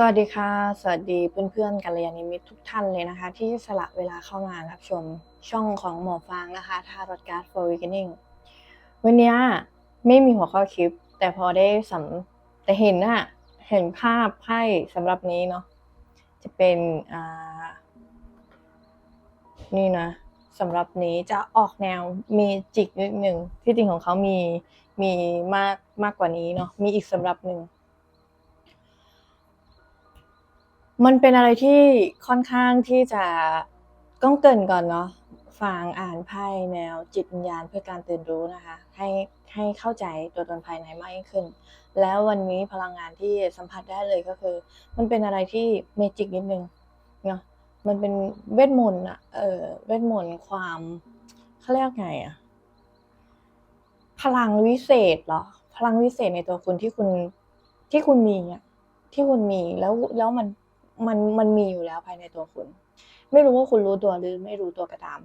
สวัสดีค่ะ สวัสดีเพื่อนๆกัลยาณมิตรทุกท่านเลยนะคะ ที่สละเวลาเข้ามารับชมช่องของหมอฟางนะคะทารอดการ์ด for awakening วันนี้ไม่มีหัวข้อคลิป แต่พอได้สำแต่เห็นอะเห็นภาพไพ่สำหรับนี้เนาะจะเป็นอ่านี่นะสำหรับนี้จะออกแนวเมจิกนิดหนึ่งที่จริงของเขามีมีมากมากกว่านี้เนาะมีอีกสำหรับหนึ่ง มันเป็นอะไรที่ค่อนข้างที่จะต้องเกินก่อนเนาะฟังอ่านไพ่แนวจิตวิญญาณเพื่อการตื่นรู้นะคะ ให้ให้เข้าใจตัวตนภายในมากยิ่งขึ้น แล้ววันนี้พลังงานที่สัมผัสได้เลยก็คือ มันเป็นอะไรที่เมจิกนิดนึงเนาะมันเป็นเวทมนต์อะเออเวทมนต์ความเขาเรียกไงอะพลังวิเศษเหรอพลังวิเศษในตัวคุณที่คุณที่คุณมีอะที่คุณมีแล้วแล้วมัน มันมันมีอยู่แล้วภายในตัวคุณ ไม่รู้ว่าคุณรู้ตัวหรือไม่รู้ตัวก็ตาม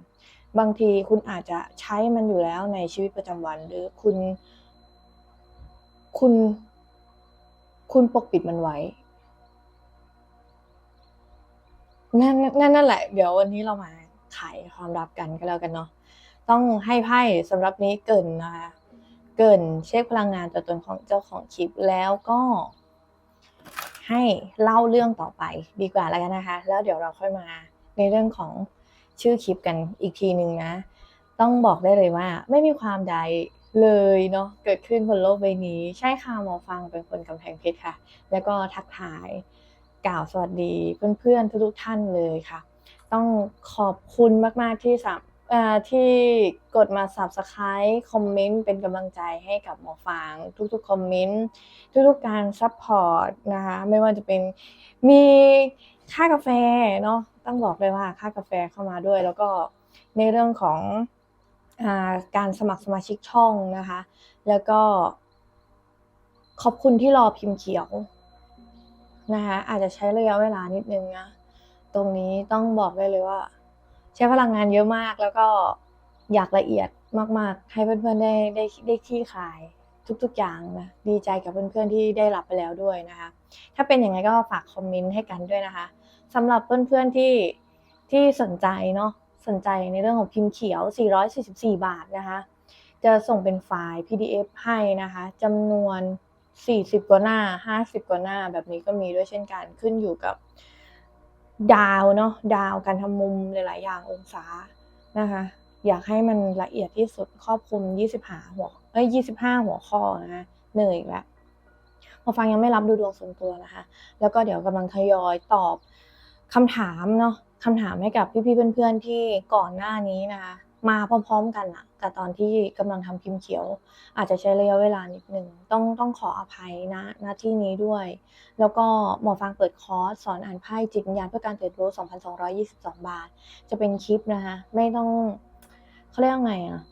บางทีคุณอาจจะใช้มันอยู่แล้วในชีวิตประจำวัน หรือคุณ คุณ คุณปกปิดมันไว้นั่นนั่นนั่นแหละ เดี๋ยววันนี้เรามาไขความลับกันก็แล้วกันเนาะต้องให้ไพ่สำหรับนี้เกินนะคะเกินเช็คพลังงานตัวตนของเจ้าของคลิปแล้วก็ ให้เล่าเรื่องต่อไปดีกว่าแล้วกันนะคะ แล้วเดี๋ยวเราค่อยมาในเรื่องของชื่อคลิปกันอีกทีหนึ่งนะ ต้องบอกได้เลยว่าไม่มีความใดเลยเนาะเกิดขึ้นบนโลกใบนี้ ใช่ค่ะหมอฟังเป็นคนกำแพงเพชรค่ะ แล้วก็ทักทายกล่าวสวัสดีเพื่อนๆทุกๆท่านเลยค่ะ ต้องขอบคุณมากๆที่สับ ที่กดมา subscribe คอมเมนต์เป็นกำลังใจให้กับหมอฟางทุกๆคอมเมนต์ทุกๆการซัพพอร์ตนะคะไม่ว่าจะเป็นมีค่ากาแฟเนาะต้องบอกเลยว่าค่ากาแฟเข้ามาด้วย แล้วก็ในเรื่องของอาการสมัครสมาชิกช่องนะคะ แล้วก็ ขอบคุณที่รอพิมพ์เขียวนะคะอาจจะใช้ระยะเวลานิดนึงนะตรงนี้ต้องบอกได้เลยว่า ใช้พลังงานเยอะมากแล้วก็อยากละเอียดมาก ๆ ให้เพื่อนๆได้ได้ได้ขี้คายทุกๆ อย่างนะดีใจกับเพื่อนๆที่ได้รับไปแล้วด้วยนะคะ ถ้าเป็นอย่างไรก็ฝากคอมเมนต์ให้กันด้วยนะคะสำหรับเพื่อนๆที่ที่สนใจเนาะสนใจในเรื่องของพิมพ์เขียว 444 บาทนะคะ จะส่งเป็นไฟล์ PDF ให้นะคะจำนวน 40 กว่าหน้า 50 กว่าหน้า แบบนี้ก็มีด้วยเช่นกันขึ้นอยู่กับ ดาวเนาะดาวการทำมุมหลาย ๆ อย่างองศานะคะ อยากให้มันละเอียดที่สุดครอบคลุม25หัวเอ้ย25 หัวข้อนะคะเหนื่อยอีกแล้วพอฟังยังไม่รับดูดวงส่วนตัวนะคะ แล้วก็เดี๋ยวกำลังทยอยตอบคำถามเนาะคำถามให้กับพี่ ๆ เพื่อน ๆ ที่ก่อนหน้านี้นะคะ มาพร้อมๆกันอะกับตอนที่กำลังทำพิมพ์เขียว อาจจะใช้ระยะเวลานิดหนึ่งต้องต้องขออภัยนะณที่นี้ด้วย แล้วก็หมอฟังเปิดคอร์สสอนอ่านไพ่จิตวิญญาณเพื่อการเติบโต2,222 บาท จะเป็นคลิปนะคะไม่ต้องเขาเรียกไงอะ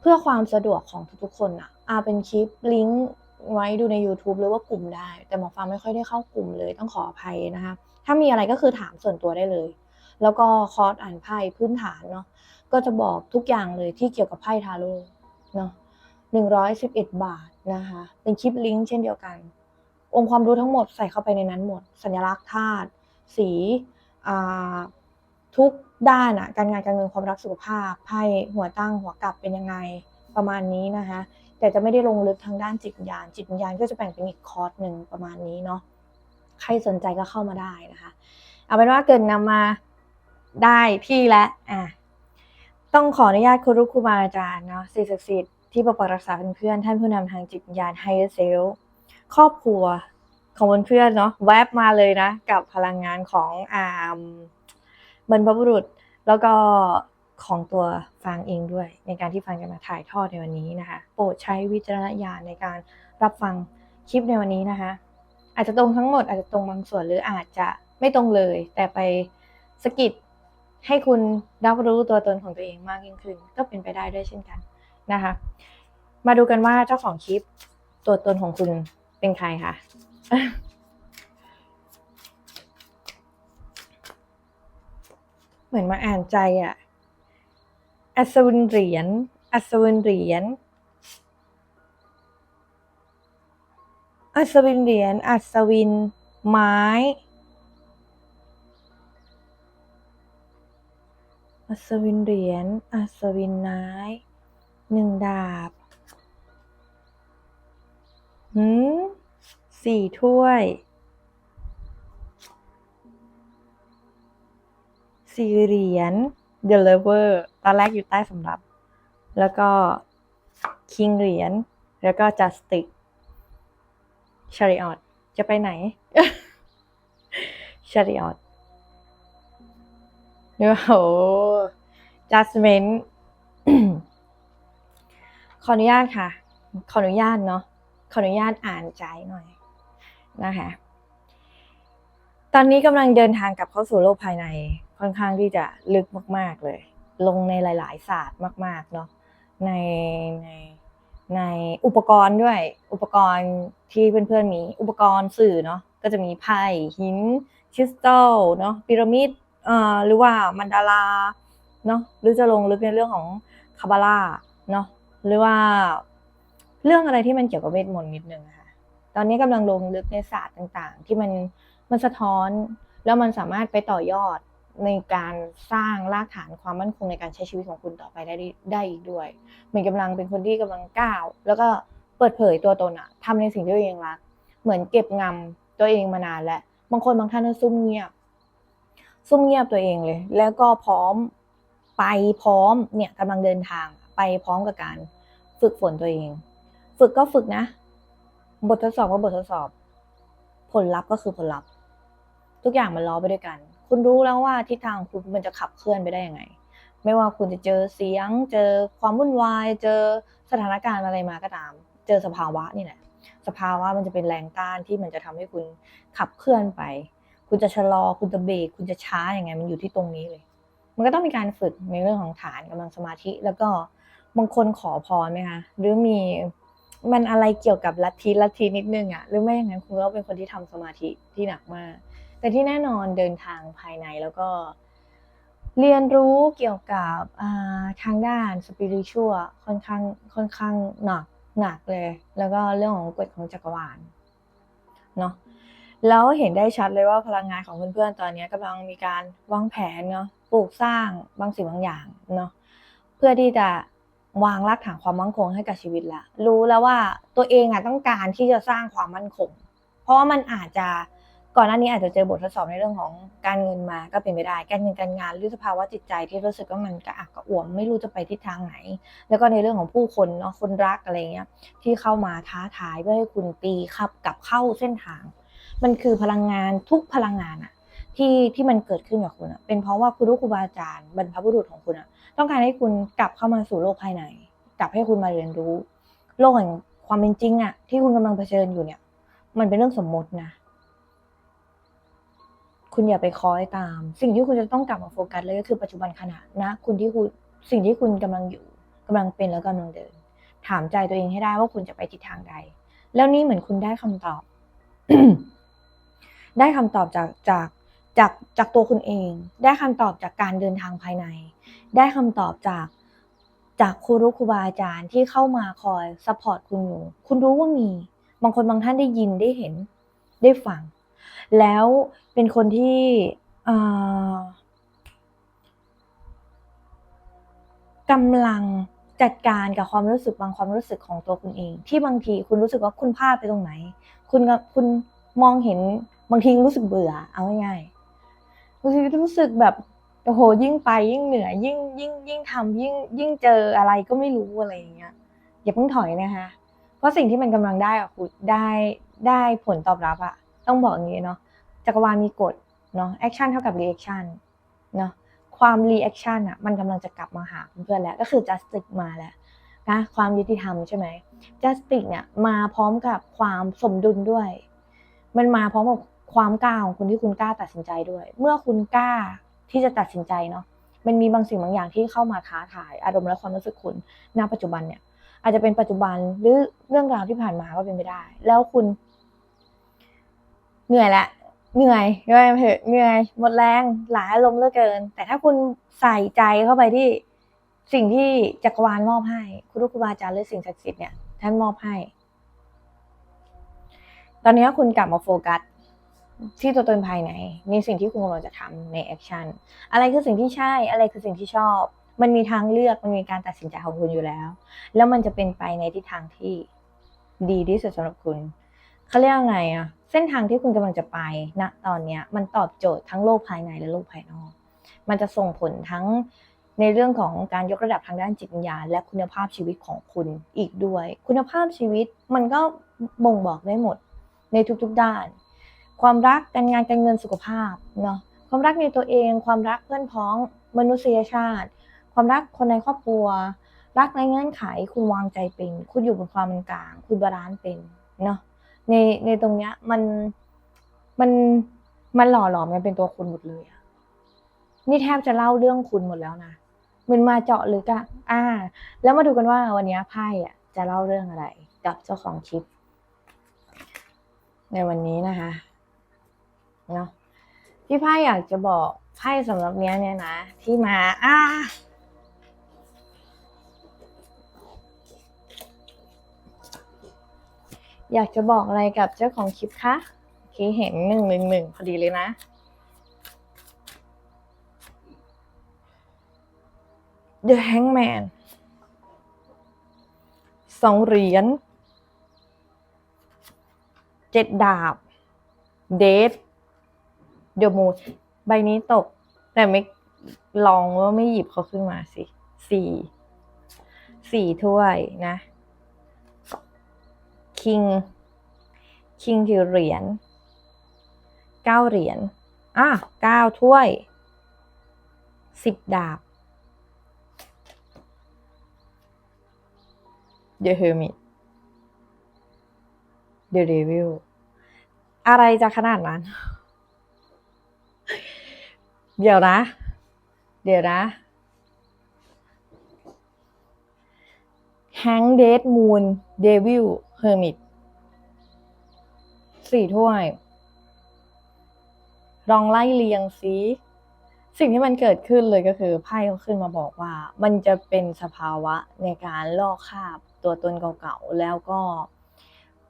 เพื่อความสะดวกของทุกๆคนอะอาเป็นคลิปลิงก์ไว้ดูใน YouTube หรือว่ากลุ่มได้ แต่หมอฟังไม่ค่อยได้เข้ากลุ่มเลยต้องขออภัยนะคะถ้ามีอะไรก็คือถามส่วนตัวได้เลย แล้วก็คอร์สอ่านไพ่พื้นฐานเนาะ ก็จะบอกทุกอย่างเลยที่เกี่ยวกับไพ่ทาโร่เนาะ111บาทนะคะ เป็นคลิปลิงก์เช่นเดียวกัน องค์ความรู้ทั้งหมดใส่เข้าไปในนั้นหมด สัญลักษณ์ธาตุสีทุกด้านอะการงานการเงินความรักสุขภาพไพ่หัวตั้งหัวกลับเป็นยังไงประมาณนี้นะคะแต่จะไม่ได้ลงลึกทางด้านจิตวิญญาณ จิตวิญญาณก็จะแบ่งเป็นอีกคอร์สหนึ่งประมาณนี้เนาะใครสนใจก็เข้ามาได้นะคะ เอาเป็นว่าเกินนำมาได้ที่แล้วอะ ต้องขออนุญาตครูรุครูบาอาจารย์เนาะสิ่งศักดิ์สิทธิ์ที่ปกปักรักษาเพื่อนท่านผู้นำทางจิตวิญญาณไฮเซลครอบครัวของเพื่อนเนาะแวบมาเลยนะ กับพลังงานของอ่าบรรพบุรุษแล้วก็ของตัวฟังเองด้วย ในการที่ฟังจะมาถ่ายทอดในวันนี้นะคะ โปรดใช้วิจารณญาณในการรับฟังคลิปในวันนี้นะคะ อาจจะตรงทั้งหมดอาจจะตรงบางส่วนหรืออาจจะไม่ตรงเลย แต่ไปสกิด ให้คุณรับรู้ตัวตนของตัวเองมากยิ่งขึ้น ก็เป็นไปได้ด้วยเช่นกันนะคะ มาดูกันว่าเจ้าของคลิปตัวตนของคุณเป็นใครคะเหมือนมาอ่านใจอะ่ะอัศวินเหรียญอัศวินเหรียญอัศวินเหรียญอัศวินไม้ อัศวินเหรียญ อัศวินไม้หนึ่งดาบหืมสี่ถ้วย สี่เหรียญ The Lover ตอนแรกอยู่ใต้สำรับ แล้วก็ King เหรียญ แล้วก็ Justice Chariot จะไปไหน Chariot โอ้ โห Judgment ขออนุญาตค่ะ ขออนุญาตเนาะ ขออนุญาตอ่านใจหน่อยนะคะ ตอนนี้กำลังเดินทางกลับเข้าสู่โลกภายในค่อนข้างที่จะลึกมาก ๆเลย ลงในหลาย ๆ ศาสตร์มาก ๆ เนาะ ในในในอุปกรณ์ด้วย อุปกรณ์ที่เพื่อนๆมี อุปกรณ์สื่อเนาะ ก็จะมีไพ่หินคริสตัลเนาะ พีระมิด หรือว่ามันดาราเนาะหรือจะลงลึกในเรื่องของคาบาลาเนาะหรือว่าเรื่องอะไรที่มันเกี่ยวกับเวทมนต์นิดนึงค่ะ ตอนนี้กำลังลงลึกในศาสตร์ต่างๆ ที่มันมันสะท้อน แล้วมันสามารถไปต่อยอดในการสร้างรากฐานความมั่นคงในการใช้ชีวิตของคุณต่อไปได้ได้อีกด้วยเหมือนกำลังเป็นคนที่กำลังก้าว แล้วก็เปิดเผยตัวตนอะทำในสิ่งที่ตัวเองรัก เหมือนเก็บงำตัวเองมานานแล้วบางคนบางท่านซุ่มเงียบ ซุ่มเงียบตัวเองเลย แล้วก็พร้อมไปพร้อมเนี่ยกำลังเดินทางไปพร้อมกับการฝึกฝนตัวเอง ฝึกก็ฝึกนะ บททดสอบก็บททดสอบ ผลลัพธ์ก็คือผลลัพธ์ ทุกอย่างมันล้อไปด้วยกัน คุณรู้แล้วว่าทิศทางคุณมันจะขับเคลื่อนไปได้ยังไง ไม่ว่าคุณจะเจอเสียง เจอความวุ่นวาย เจอสถานการณ์อะไรมาก็ตาม เจอสภาวะนี่แหละสภาวะมันจะเป็นแรงต้านที่มันจะทำให้คุณขับเคลื่อนไป คุณจะชะลอ คุณจะเบรกคุณจะช้าอยังไง มันอยู่ที่ตรงนี้เลย มันก็ต้องมีการฝึกในเรื่องของฐานกำลังสมาธิ แล้วก็บางคนขอพรไหมคะหรือมีมันอะไรเกี่ยวกับลัทธิลัทธินิดนึงอะหรือไม่อย่างนั้นคุณก็เป็นคนที่ทำสมาธิที่หนักมาก แต่ที่แน่นอนเดินทางภายในแล้วก็ เรียนรู้เกี่ยวกับทางด้านสปิริชัวค่อนข้างค่อนข้างหนักหนักเลย แล้วก็เรื่องของกฎของจักรวาลเนาะ แล้วเห็นได้ชัดเลยว่าพลังงานของเพื่อนๆตอนนี้กำลังมีการวางแผนเนาะปลูกสร้างบางสิ่งบางอย่างเนาะเพื่อที่จะวางรากฐานความมั่นคงให้กับชีวิตละรู้แล้วว่าตัวเองอะต้องการที่จะสร้างความมั่นคง เพราะว่ามันอาจจะก่อนหน้านี้อาจจะเจอบททดสอบในเรื่องของการเงินมาก็เป็นไปได้ การเงินการงานหรือสภาวะจิตใจที่รู้สึกว่ามันกระอักกระอ่วมไม่รู้จะไปทิศทางไหน แล้วก็ในเรื่องของผู้คนเนาะคนรักอะไรเงี้ยที่เข้ามาท้าทายเพื่อให้คุณตีขับกลับเข้าเส้นทาง มันคือพลังงานทุกพลังงานอะที่ที่มันเกิดขึ้นกับคุณอะเป็นเพราะว่าครูรู้ครูบาอาจารย์บรรพบุรุษของคุณอะต้องการให้คุณกลับเข้ามาสู่โลกภายใน กลับให้คุณมาเรียนรู้ โลกแห่งความเป็นจริงอะที่คุณกำลังเผชิญอยู่เนี่ย มันเป็นเรื่องสมมตินะ คุณอย่าไปคอยตาม สิ่งที่คุณจะต้องกลับมาโฟกัสเลยก็คือปัจจุบันขณะนะ คุณที่คุณสิ่งที่คุณกำลังอยู่กำลังเป็นแล้วกำลังเดิน ถามใจตัวเองให้ได้ว่าคุณจะไปทิศทางใด แล้วนี่เหมือนคุณได้คำตอบ ได้คำตอบจากจากจากจากตัวคุณเอง ได้คำตอบจากการเดินทางภายใน ได้คำตอบจากจากครูรู้ครูบาอาจารย์ที่เข้ามาคอยซัพพอร์ตคุณอยู่ คุณรู้ว่ามี บางคนบางท่านได้ยินได้เห็นได้ฟัง แล้วเป็นคนที่กำลังจัดการกับความรู้สึกบางความรู้สึกของตัวคุณเอง ที่บางทีคุณรู้สึกว่าคุณพลาดไปตรงไหน คุณคุณมองเห็น บางทีรู้สึกเบื่อ เอาง่ายๆบางทีรู้สึกแบบโอ้โหยิ่งไปยิ่งเหนื่อยยิ่งยิ่งยิ่งทำยิ่งยิ่งเจออะไรก็ไม่รู้อะไรอย่างเงี้ยอย่าเพิ่งถอยนะคะ เพราะสิ่งที่มันกำลังได้อะคุณได้ได้ผลตอบรับอะต้องบอกอย่างนี้เนาะจักรวาลมีกฎเนาะแอคชั่นเท่ากับรีแอคชั่นเนาะความรีแอคชั่นอะมันกำลังจะกลับมาหาเพื่อนแล้วก็คือ justice มาแล้วนะความยุติธรรมใช่ไหม justice เนี่ยมาพร้อมกับความสมดุลด้วย มันมาพร้อมกับ ความกล้าของคุณที่คุณกล้าตัดสินใจด้วย เมื่อคุณกล้าที่จะตัดสินใจเนาะมันมีบางสิ่งบางอย่างที่เข้ามาท้าทาย อารมณ์และความรู้สึกคุณณปัจจุบันเนี่ย อาจจะเป็นปัจจุบันหรือเรื่องราวที่ผ่านมาก็เป็นไปได้ แล้วคุณ เหนื่อยละเหนื่อยเหนื่อยเถอะเหนื่อยหมดแรงหลายอารมณ์เหลือเกิน แต่ถ้าคุณใส่ใจเข้าไปที่สิ่งที่จักรวาลมอบให้ คุณครูบาอาจารย์หรือสิ่งศักดิ์สิทธิ์เนี่ยท่านมอบให้ ตอนนี้คุณกลับมาโฟกัส ที่ตัวตนภายในในสิ่งที่คุณกำลังจะทำในแอคชั่นอะไรคือสิ่งที่ใช่อะไรคือสิ่งที่ชอบ มันมีทางเลือกมันมีการตัดสินใจของคุณอยู่แล้ว แล้วมันจะเป็นไปในทิศทางที่ดีที่สุดสำหรับคุณเขาเรียกว่าไงอะเส้นทางที่คุณกำลังจะไปณตอนเนี้ยมันตอบโจทย์ทั้งโลกภายในและโลกภายนอก มันจะส่งผลทั้งในเรื่องของการยกระดับทางด้านจิตวิญญาณและคุณภาพชีวิตของคุณอีกด้วย คุณภาพชีวิตมันก็บ่งบอกได้หมดในทุกๆด้าน ความรักการงานการเงินสุขภาพเนาะความรักในตัวเอง ความรักเพื่อนพ้อง มนุษยชาติ ความรักคนในครอบครัว รักในเงื่อนไขคุณวางใจเป็น คุณอยู่บนความเป็นกลาง คุณบาลานซ์เป็นเนาะในในตรงเนี้ยมันมันมันหล่อหลอมกันเป็นตัวคุณหมดเลยอะนี่แทบจะเล่าเรื่องคุณหมดแล้วนะมันมาเจาะลึกอะอ่า แล้วมาดูกันว่าวันนี้ไพ่อะจะเล่าเรื่องอะไร กับเจ้าของคลิป ในวันนี้นะคะ เนาะที่ไพ่อยากจะบอกไพ่สำหรับเนี้ยเนี่ยนะ ที่มา อ่าอยากจะบอกอะไรกับเจ้าของคลิปคะโอเคเห็นหนึ่งหนึ่งหนึ่งพอดีเลยนะ The Hangman สองเหรียญเจ็ดดาบ เดท เดอะมูนใบนี้ตก แต่ไม่ลองว่าไม่หยิบเขาขึ้นมาสิสี่สี่ถ้วยนะคิงคิงคือเหรียญเก้าเหรียญอะเก้าถ้วยสิบดาบ The Hermit The Devil อะไรจะขนาดนั้น เดี๋ยวนะ เดี๋ยวนะ Hang Dead Moon Devil Hermit สี่ถ้วย ลองไล่เรียงซิสิ่งที่มันเกิดขึ้นเลยก็คือไพ่เขาขึ้นมาบอกว่า มันจะเป็นสภาวะในการลอกคาบตัวตนเก่าๆ แล้วก็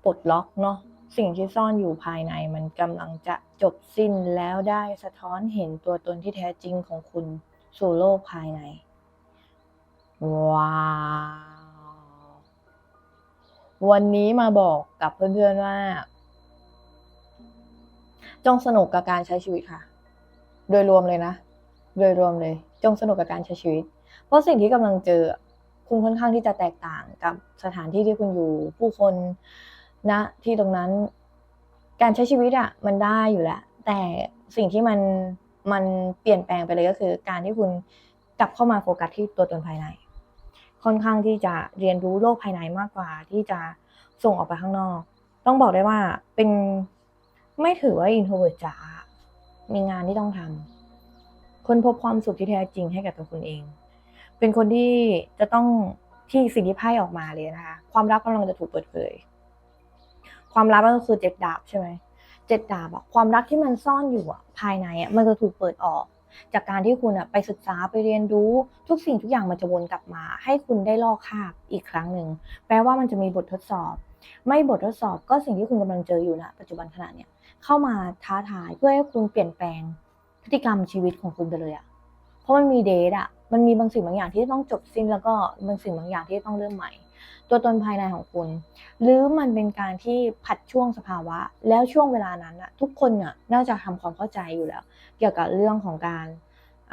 ปลดล็อกเนาะ สิ่งที่ซ่อนอยู่ภายในมันกำลังจะจบสิ้นแล้วได้สะท้อนเห็นตัวตนที่แท้จริงของคุณสู่โลกภายใน ว้าว วันนี้มาบอกกับเพื่อนๆว่า จงสนุกกับการใช้ชีวิตค่ะ โดยรวมเลยนะ โดยรวมเลย จงสนุกกับการใช้ชีวิต เพราะสิ่งที่กำลังเจอคุณค่อนข้างที่จะแตกต่างกับสถานที่ที่คุณอยู่ ผู้คน นะที่ตรงนั้น การใช้ชีวิตอะมันได้อยู่แล้ว แต่สิ่งที่มันมันเปลี่ยนแปลงไปเลยก็คือ การที่คุณกลับเข้ามาโฟกัสที่ตัวตนภายใน ค่อนข้างที่จะเรียนรู้โลกภายในมากกว่า ที่จะส่งออกไปข้างนอก ต้องบอกได้ว่าเป็นไม่ถือว่าอินโทรเวิร์ตจ๋ามีงานที่ต้องทำคนพบความสุขที่แท้จริงให้กับตัวคุณเอง เป็นคนที่จะต้องที่สิ่งที่ไพ่ออกมาเลยนะคะ ความรักกำลังจะถูกเปิดเผย ความลับก็คือเจ็ดดาบใช่ไหมเจ็ดดาบอะความรักที่มันซ่อนอยู่อะภายในอะมันจะถูกเปิดออก จากการที่คุณอะไปศึกษาไปเรียนรู้ ทุกสิ่งทุกอย่างมันจะวนกลับมา ให้คุณได้ลอกคาบอีกครั้งหนึ่งแปลว่ามันจะมีบททดสอบ ไม่บททดสอบก็สิ่งที่คุณกำลังเจออยู่นะปัจจุบันขณะเนี้ยเข้ามาท้าทายเพื่อให้คุณเปลี่ยนแปลงพฤติกรรมชีวิตของคุณไปเลยอะเพราะมันมีเดทอะมันมีบางสิ่งบางอย่างที่ต้องจบสิ้นแล้วก็บางสิ่งบางอย่างที่ต้องเริ่มใหม่ ตัวตนภายในของคุณ หรือมันเป็นการที่ผัดช่วงสภาวะ แล้วช่วงเวลานั้นอะทุกคนน่ะน่าจะทำความเข้าใจอยู่แล้ว เกี่ยวกับเรื่องของการ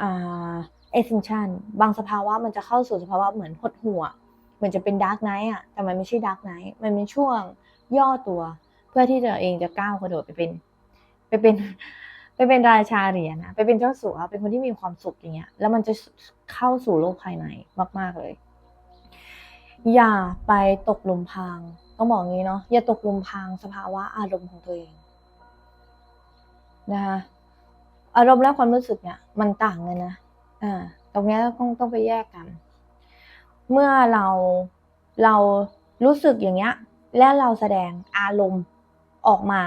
อ่า extinction บางสภาวะมันจะเข้าสู่สภาวะเหมือนหดหัว เหมือนจะเป็นดาร์กไนท์อะแต่มันไม่ใช่ดาร์กไนท์มันเป็นช่วงย่อตัว เพื่อที่จะเองจะก้าวกระโดดไปเป็น ไปเป็นไปเป็นราชาเหรียญนะไปเป็นเจ้าสัวเป็นคนที่มีความสุขอย่างเงี้ย แล้วมันจะเข้าสู่โลกภายในมาก ๆเลย อย่าไปตกหลุมพรางต้องบอกงี้เนาะอย่าตกหลุมพรางสภาวะอารมณ์ของตัวเองนะคะอารมณ์และความรู้สึกเนี่ย มันต่างกันนะอ่าตรงนี้ต้องต้องไปแยกกัน เมื่อเราเรารู้สึกอย่างเงี้ย และเราแสดงอารมณ์ออกมา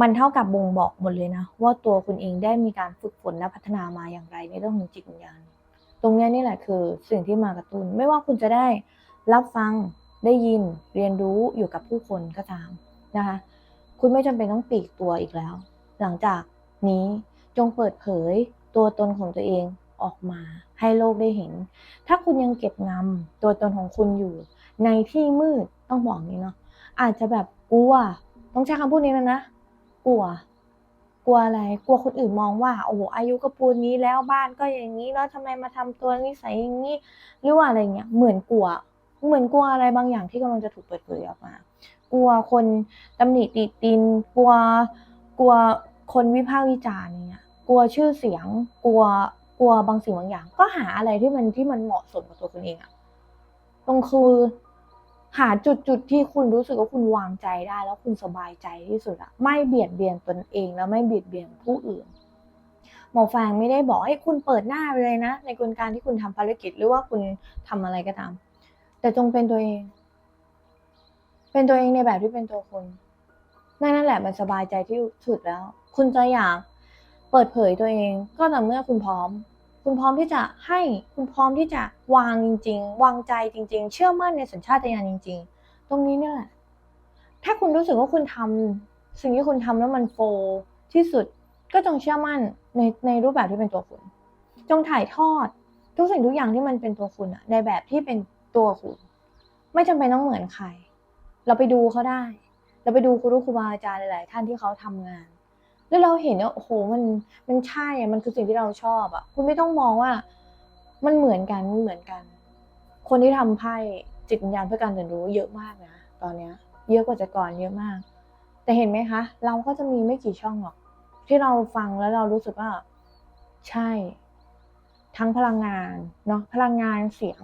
มันเท่ากับบ่งบอกหมดเลยนะ ว่าตัวคุณเองได้มีการฝึกฝนและพัฒนามาอย่างไรในเรื่องของจิตวิญญาณ ตรงเนี้ยนี่แหละคือสิ่งที่มากระตุน้น ไม่ว่าคุณจะได้รับฟังได้ยินเรียนรู้อยู่กับผู้คนก็ตามนะคะ คุณไม่จำเป็นต้องปีกตัวอีกแล้ว หลังจากนี้จงเปิดเผยตัวตนของตัวเองออกมาให้โลกได้เห็น ถ้าคุณยังเก็บงำตัวตนของคุณอยู่ ในที่มืดต้องบอกนี้เนาะอาจจะแบบกลัว ต้องใช้คำพูดนี้นะนะกลัว กลัวอะไร กลัวคนอื่นมองว่า โอ้โห อายุก็ปูนนี้แล้วบ้านก็อย่างนี้แล้วทำไมมาทำตัวนิสัยอย่างนี้ หรือว่าอะไรเงี้ย เหมือนกลัว เหมือนกลัวอะไรบางอย่างที่กำลังจะถูกเปิดเผยออกมา กลัวคนตำหนิติติน กลัว กลัวคนวิพากษ์วิจารณ์เงี้ยกลัวชื่อเสียง กลัว กลัวบางสิ่งบางอย่าง ก็หาอะไรที่มันที่มันเหมาะสมกับตัวคุณเองอะตรงคือ หาจุดจุดที่คุณรู้สึกว่าคุณวางใจได้แล้วคุณสบายใจที่สุดอะไม่เบียดเบียนตนเองแล้วไม่เบียดเบียนผู้อื่นหมอฟางไม่ได้บอกให้คุณเปิดหน้าไปเลยนะ ในกลการที่คุณทำภารกิจหรือว่าคุณทำอะไรก็ตาม แต่จงเป็นตัวเอง เป็นตัวเองในแบบที่เป็นตัวคุณนั่นนั่นแหละมันสบายใจที่สุดแล้ว คุณจะอยากเปิดเผยตัวเอง ก็ต่อเมื่อคุณพร้อม คุณพร้อมที่จะให้คุณพร้อมที่จะวางจริง ๆ วางใจจริง ๆ เชื่อมั่นในสัญชาตญาณจริง ๆ ตรงนี้เนี่ยถ้าคุณรู้สึกว่าคุณทำสิ่งที่คุณทำแล้วมันโฟลที่สุดก็จงเชื่อมั่นในในรูปแบบที่เป็นตัวคุณ จงถ่ายทอด ทุกสิ่งทุกอย่างที่มันเป็นตัวคุณอะในแบบที่เป็นตัวคุณ ไม่จำเป็นต้องเหมือนใคร เราไปดูเขาได้ เราไปดูครูครูบาอาจารย์หลาย ๆ ท่านที่เขาทำงาน แล้วเราเห็นว่าโอ้โหมันมันใช่อะมันคือสิ่งที่เราชอบอะคุณไม่ต้องมองว่า มันเหมือนกันมันเหมือนกัน คนที่ทำไพ่จิตวิญญาณเพื่อการเรียนรู้เยอะมากนะตอนเนี้ย เยอะกว่าแต่ก่อนเยอะมาก แต่เห็นไหมคะ เราก็จะมีไม่กี่ช่องหรอก ที่เราฟังแล้วเรารู้สึกว่า ใช่ ทั้งพลังงานเนาะพลังงานเสียง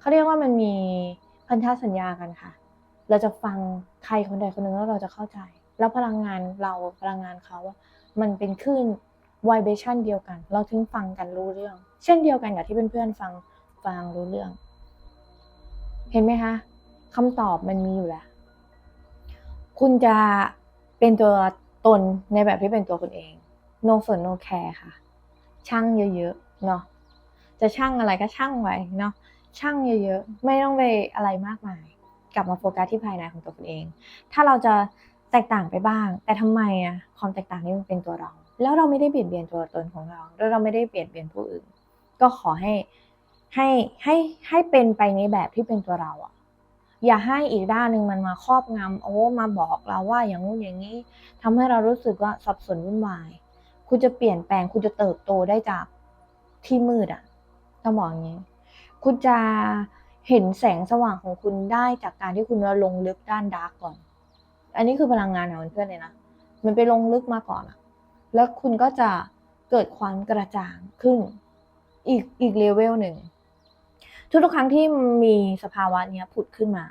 เขาเรียกว่ามันมีพันธสัญญากันค่ะ เราจะฟังใครคนใดคนหนึ่งแล้วเราจะเข้าใจ แล้วพลังงานเราพลังงานเขาอะมันเป็นคลื่นไวเบชันเดียวกัน เราถึงฟังกันรู้เรื่อง เช่นเดียวกันกับที่เพื่อนๆฟังฟังรู้เรื่อง เห็นไหมคะคำตอบมันมีอยู่แล้ว คุณจะเป็นตัวตนในแบบที่เป็นตัวคุณเอง no ส่วน no care ค่ะ ช่างเยอะๆเนาะจะช่างอะไรก็ช่างไว้เนาะช่างเยอะๆ ไม่ต้องไปอะไรมากมาย กลับมาโฟกัสที่ภายในของตัวคุณเอง ถ้าเราจะ แตกต่างไปบ้าง แต่ทำไมอะความแตกต่างนี้มันเป็นตัวเรา แล้วเราไม่ได้เปลี่ยนเบียนตัวตนของเราแล้วเราไม่ได้เปลี่ยนเบียนผู้อื่น ก็ขอให้ให้ให้ให้เป็นไปในแบบที่เป็นตัวเราอะอย่าให้อีกด้านหนึ่งมันมาครอบงำโอ้มาบอกเราว่าอย่างงู้นอย่างนี้ทำให้เรารู้สึกว่าสับสนวุ่นวาย คุณจะเปลี่ยนแปลง คุณจะเติบโตได้จากที่มืดอะต้องบอกอย่างนี้ คุณจะเห็นแสงสว่างของคุณได้จากการที่คุณลงลึกด้านดาร์กก่อน อันนี้คือพลังงานของเพื่อนเลยนะ มันไปลงลึกมาก่อนอะแล้วคุณก็จะเกิดความกระจ่างขึ้น อีกอีกเลเวลหนึ่ง ทุกๆครั้งที่มีสภาวะเนี้ยผุดขึ้นมา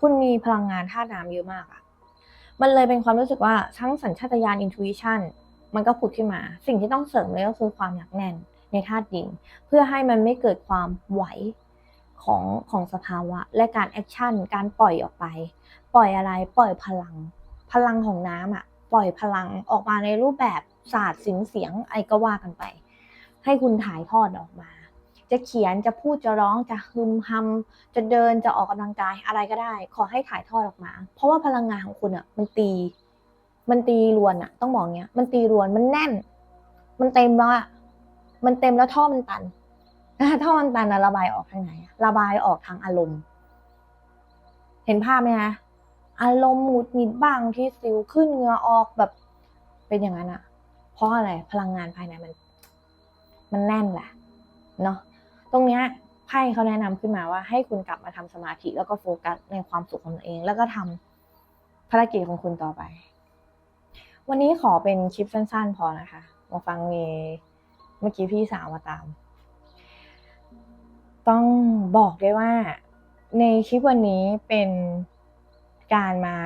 คุณมีพลังงานธาตุน้ำเยอะมากอะมันเลยเป็นความรู้สึกว่าทั้งสัญชาตญาณ intuition มันก็ผุดขึ้นมา สิ่งที่ต้องเสริมเลยก็คือความหนักแน่นในธาตุดิน เพื่อให้มันไม่เกิดความไหว ของของสภาวะ และการแอคชั่นการปล่อยออกไป ปล่อยอะไรปล่อยพลัง พลังของน้ำอะปล่อยพลังออกมาในรูปแบบศาสตร์สิงเสียงไอ้ก็ว่ากันไป ให้คุณถ่ายทอดออกมา จะเขียนจะพูดจะร้องจะฮึมฮัมจะเดินจะออกกำลังกายอะไรก็ได้ ขอให้ถ่ายทอดออกมา เพราะว่าพลังงานของคุณอะมันตี มันตีรวนอะ ต้องบอกเงี้ย มันตีรวนมันแน่น มันเต็มแล้วอะมันเต็มแล้วท่อมันตัน ท่อมันตันอะระบายออกทางไหน ระบายออกทางอารมณ์ เห็นภาพไหมคะอารมณ์หงุดหงิดบ้างที่สิวขึ้นเงือออกแบบเป็นอย่างนั้นอะเพราะอะไรพลังงานภายในมัน มันแน่นแหละเนาะตรงเนี้ยไพ่เขาแนะนำขึ้นมาว่าให้คุณกลับมาทำสมาธิแล้วก็โฟกัสในความสุขของตัวเอง แล้วก็ทำภารกิจของคุณต่อไป วันนี้ขอเป็นคลิปสั้นๆ พอนะคะมาฟังมีเมื่อกี้พี่สาวมาตาม ต้องบอกได้ว่าในคลิปวันนี้เป็นการมา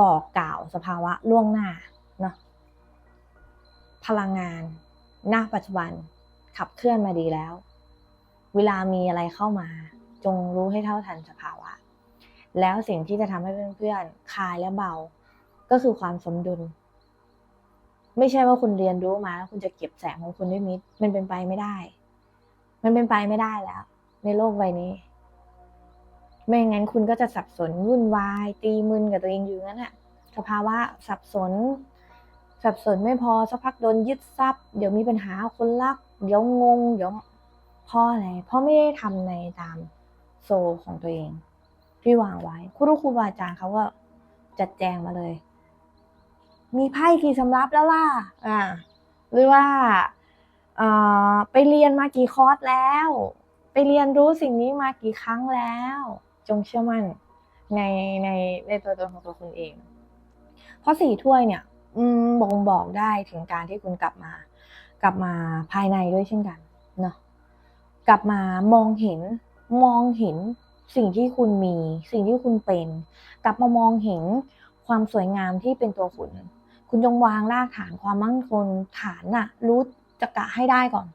บอกกล่าวสภาวะล่วงหน้าเนาะพลังงานหน้าปัจจุบันขับเคลื่อนมาดีแล้ว เวลามีอะไรเข้ามา จงรู้ให้เท่าทันสภาวะ แล้วสิ่งที่จะทำให้เพื่อนๆคลายและเบา ก็คือความสมดุล ไม่ใช่ว่าคุณเรียนรู้มาแล้วคุณจะเก็บแสงของคุณด้วยมิตรมันเป็นไปไม่ได้ มันเป็นไปไม่ได้แล้ว ในโลกใบนี้ ไม่งั้นคุณก็จะสับสนวุ่นวาย ตีมึนกับตัวเองอยู่งั้นแหละสภาวะสับสน สับสนไม่พอสักพักโดนยึดทรัพย์ เดี๋ยวมีปัญหาคนรัก เดี๋ยวงง เดี๋ยวพ่ออะไรเพราะไม่ได้ทำในตามโซของตัวเอง ที่วางไว้ครูครูบาอาจารย์เขาก็จัดแจงมาเลย มีไพ่กี่สำรับแล้วล่ะ อ่า หรือว่าอ่อไปเรียนมากี่คอร์สแล้ว เรียนรู้สิ่งนี้มากี่ครั้งแล้ว จงเชื่อมั่นในในในตัวตนของตัวคุณเอง เพราะสี่ถ้วยเนี่ย อืมบ่งบอกได้ถึงการที่คุณกลับมา กลับมาภายในด้วยเช่นกันเนาะกลับมามองเห็นมองเห็นสิ่งที่คุณมี สิ่งที่คุณเป็น กลับมามองเห็นความสวยงามที่เป็นตัวคุณ คุณจงวางรากฐานความมั่นคงฐานน่ะ รู้จักกะให้ได้ก่อน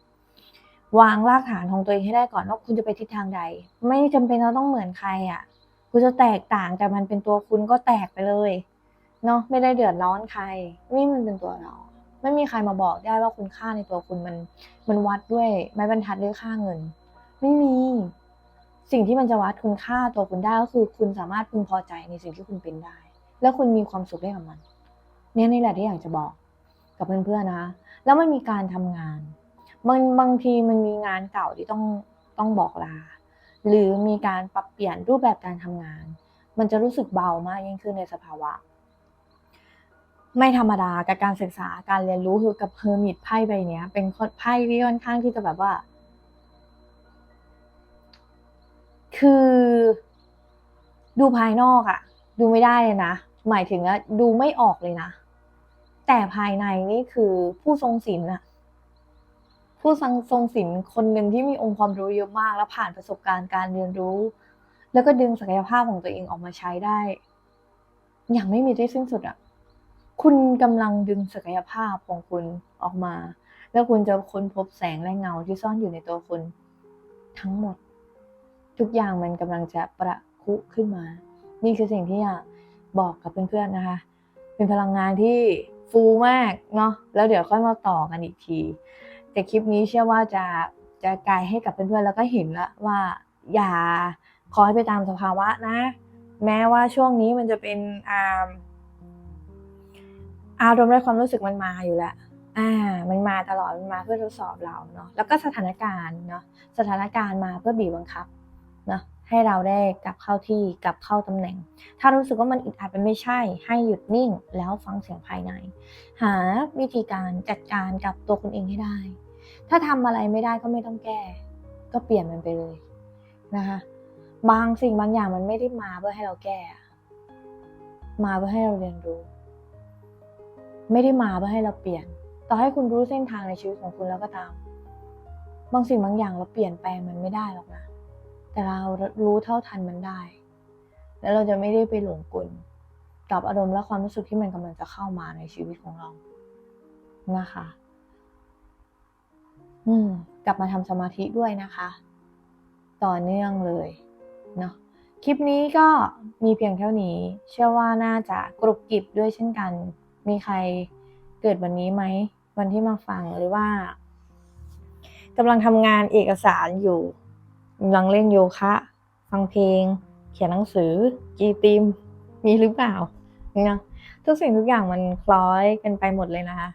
วางรากฐานของตัวเองให้ได้ก่อนว่าคุณจะไปทิศทางใด ไม่จำเป็นเราต้องเหมือนใครอะ คุณจะแตกต่างแต่มันเป็นตัวคุณก็แตกไปเลยเนาะไม่ได้เดือดร้อนใคร นี่มันเป็นตัวเรา ไม่มีใครมาบอกได้ว่าคุณค่าในตัวคุณมันมันวัดด้วยไม้บรรทัดด้วยค่าเงิน ไม่มีสิ่งที่มันจะวัดคุณค่าตัวคุณได้ก็คือ คุณสามารถพึงพอใจในสิ่งที่คุณเป็นได้ แล้วคุณมีความสุขได้กับมัน เนี่ยนี่แหละที่อยากจะบอกกับเพื่อนๆนะแล้วมันมีการทำงาน บางบางทีมันมีงานเก่าที่ต้องต้องบอกลา หรือมีการปรับเปลี่ยนรูปแบบการทำงาน มันจะรู้สึกเบามากยิ่งขึ้นในสภาวะ ไม่ธรรมดากับการศึกษาการเรียนรู้คือกับเฮอร์มิตไพ่ใบนี้เป็นไพ่ที่ค่อนข้างที่จะแบบว่า คือดูภายนอกอะดูไม่ได้เลยนะ หมายถึงว่าดูไม่ออกเลยนะ แต่ภายในนี่คือผู้ทรงศีลอะ ผู้ทรงทรงศีลคนหนึ่งที่มีองค์ความรู้เยอะมาก แล้วผ่านประสบการณ์การเรียนรู้ แล้วก็ดึงศักยภาพของตัวเองออกมาใช้ได้ อย่างไม่มีที่สิ้นสุดอะคุณกำลังดึงศักยภาพของคุณออกมา แล้วคุณจะค้นพบแสงและเงาที่ซ่อนอยู่ในตัวคุณทั้งหมด ทุกอย่างมันกำลังจะประคุขึ้นมา นี่คือสิ่งที่อยากบอกกับเพื่อนๆนะคะ เป็นพลังงานที่ฟูมากเนาะแล้วเดี๋ยวค่อยมาต่อกันอีกที แต่คลิปนี้เชื่อว่าจะจะกายให้กับเพื่อนๆแล้วก็เห็นแล้วว่าอย่าขอให้ไปตามสภาวะนะ แม้ว่าช่วงนี้มันจะเป็นอารอารมณ์และความรู้สึกมันมาอยู่แล้วอ่า มันมาตลอดมันมาเพื่อทดสอบเราเนาะแล้วก็สถานการณ์เนาะสถานการณ์มาเพื่อบีบบังคับเนาะให้เราได้กลับเข้าที่กลับเข้าตำแหน่ง ถ้ารู้สึกว่ามันอึดอัดมันไม่ใช่ ให้หยุดนิ่งแล้วฟังเสียงภายใน หาวิธีการจัดการกับตัวคุณเองให้ได้ ถ้าทำอะไรไม่ได้ก็ไม่ต้องแก้ ก็เปลี่ยนมันไปเลยนะคะ บางสิ่งบางอย่างมันไม่ได้มาเพื่อให้เราแก้ มาเพื่อให้เราเรียนรู้ ไม่ได้มาเพื่อให้เราเปลี่ยน ต่อให้คุณรู้เส้นทางในชีวิตของคุณแล้วก็ตาม บางสิ่งบางอย่างเราเปลี่ยนแปลงมันไม่ได้หรอกนะ แต่เรารู้เท่าทันมันได้ แล้วเราจะไม่ได้ไปหลงกลกับอารมณ์และความรู้สึกที่มันกำลังจะเข้ามาในชีวิตของเรานะคะ อืมกลับมาทำสมาธิด้วยนะคะ ต่อเนื่องเลยเนาะคลิปนี้ก็มีเพียงเท่านี้ เชื่อว่าน่าจะกรุบกริบด้วยเช่นกัน มีใครเกิดวันนี้ไหม วันที่มาฟังหรือว่ากำลังทำงานเอกสารอยู่กำลังเล่นโยคะ ฟังเพลง เขียนหนังสือ กีติม มีหรือเปล่าเนาะทุกสิ่งทุกอย่างมันคล้อยกันไปหมดเลยนะคะ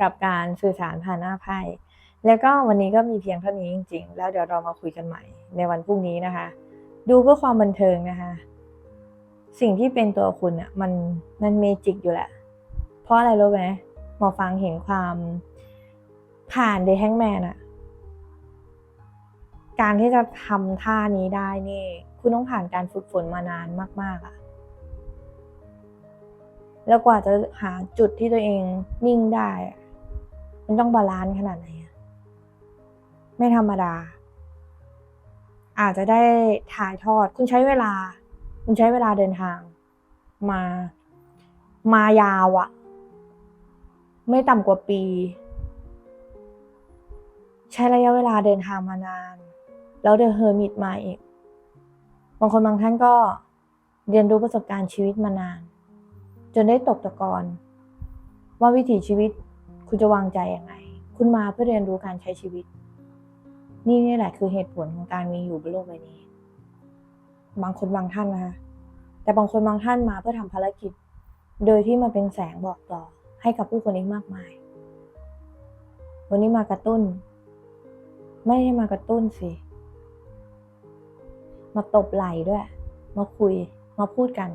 กับการสื่อสารผ่านหน้าไพ่ แล้วก็วันนี้ก็มีเพียงเท่านี้จริง ๆ แล้วเดี๋ยวเรามาคุยกันใหม่ในวันพรุ่งนี้นะคะ ดูเพื่อความบันเทิงนะคะ สิ่งที่เป็นตัวคุณอะมันมันเมจิกอยู่แหละ เพราะอะไรรู้ไหมหมอฟังเห็นความผ่านเดแฮงแมนอะการที่จะทำท่านี้ได้นี่ คุณต้องผ่านการฝึกฝนมานานมาก ๆอะแล้วกว่าจะหาจุดที่ตัวเองนิ่งได้ มันต้องบาลานซ์ขนาดไหน ไม่ธรรมดา อาจจะได้ถ่ายทอด คุณใช้เวลา คุณใช้เวลาเดินทาง มา มายาวอะไม่ต่ำกว่าปี ใช้ระยะเวลาเดินทางมานาน แล้วเดอะเฮอร์มิตมาอีก บางคนบางท่านก็เรียนรู้ประสบการณ์ชีวิตมานาน จนได้ตกตะกอนว่าวิถีชีวิตคุณจะวางใจยังไง คุณมาเพื่อเรียนรู้การใช้ชีวิต นี่นี่แหละคือเหตุผลของการมีอยู่บนโลกใบนี้ บางคนบางท่านนะคะแต่บางคนบางท่านมาเพื่อทำภารกิจ โดยที่มาเป็นแสงบอกต่อให้กับผู้คนอีกมากมาย วันนี้มากระตุ้น ไม่ได้มากระตุ้นสิ มาตบไหล่ด้วย มาคุย มาพูดกัน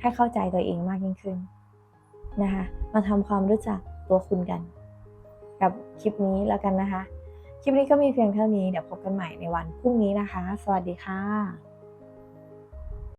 ให้เข้าใจตัวเองมากยิ่งขึ้นนะคะ มาทำความรู้จักตัวคุณกัน กับคลิปนี้แล้วกันนะคะ คลิปนี้ก็มีเพียงเท่านี้ เดี๋ยวพบกันใหม่ในวันพรุ่งนี้นะคะ สวัสดีค่ะ